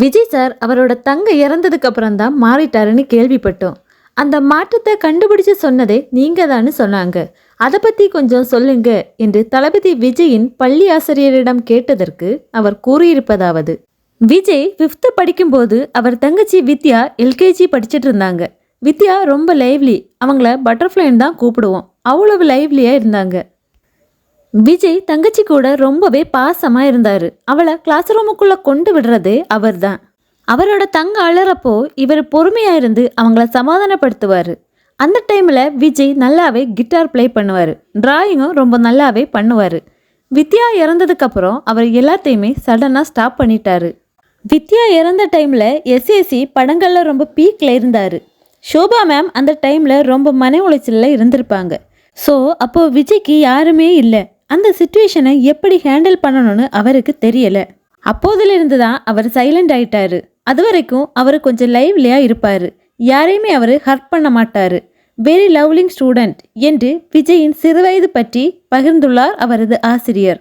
Vijay sir அவரோட தங்கை இறந்ததுக்கு அப்புறம் தான் மாறிட்டாருன்னு கேள்விப்பட்டோம். அந்த மாற்றத்தை கண்டுபிடிச்சு சொன்னதே நீங்க தான்னு சொன்னாங்க. அதை பத்தி கொஞ்சம் சொல்லுங்க என்று தளபதி விஜயின் பள்ளி ஆசிரியரிடம் கேட்டதற்கு அவர் கூறியிருப்பதாவது விஜய் ஃபிஃப்த்து படிக்கும்போது அவர் தங்கச்சி வித்யா எல்கேஜி படிச்சிட்டு இருந்தாங்க. வித்யா ரொம்ப லைவ்லி அவங்கள பட்டர்ஃப்ளைன்னு தான் கூப்பிடுவோம். அவ்வளவு லைவ்லியாக இருந்தாங்க. விஜய் தங்கச்சி கூட ரொம்பவே பாசமா இருந்தாரு. அவளை கிளாஸ் ரூமுக்குள்ள கொண்டு விடுறதே அவர்தான். அவரோட தங்க அழறப்போ இவர் பொறுமையா இருந்து அவங்கள சமாதானப்படுத்துவார். அந்த டைம்ல விஜய் நல்லாவே கிட்டார் ப்ளே பண்ணுவார். டிராயிங்கும் ரொம்ப நல்லாவே பண்ணுவார். வித்யா இறந்ததுக்கு அப்புறம் அவர் எல்லாத்தையுமே சடனாக ஸ்டாப் பண்ணிட்டாரு. வித்யா இறந்த டைமில் எஸ்எஸ்சி படங்களில் ரொம்ப பீக்கில் இருந்தார். ஷோபா மேம் அந்த டைமில் ரொம்ப மன உளைச்சலில் இருந்திருப்பாங்க. ஸோ அப்போது விஜய்க்கு யாருமே இல்லை. அந்த சுச்சுவேஷனை எப்படி ஹேண்டில் பண்ணணும்னு அவருக்கு தெரியலை. அப்போதிலிருந்து தான் அவர் சைலண்ட் ஆயிட்டாரு. அது வரைக்கும் அவர் கொஞ்சம் லைவ்லியாக இருப்பார். யாரையுமே அவர் ஹர்ட் பண்ண மாட்டார். வெரி லவ்லிங் ஸ்டூடெண்ட் என்று விஜயின் சிறுவயது பற்றி பகிர்ந்துள்ளார் அவரது ஆசிரியர்.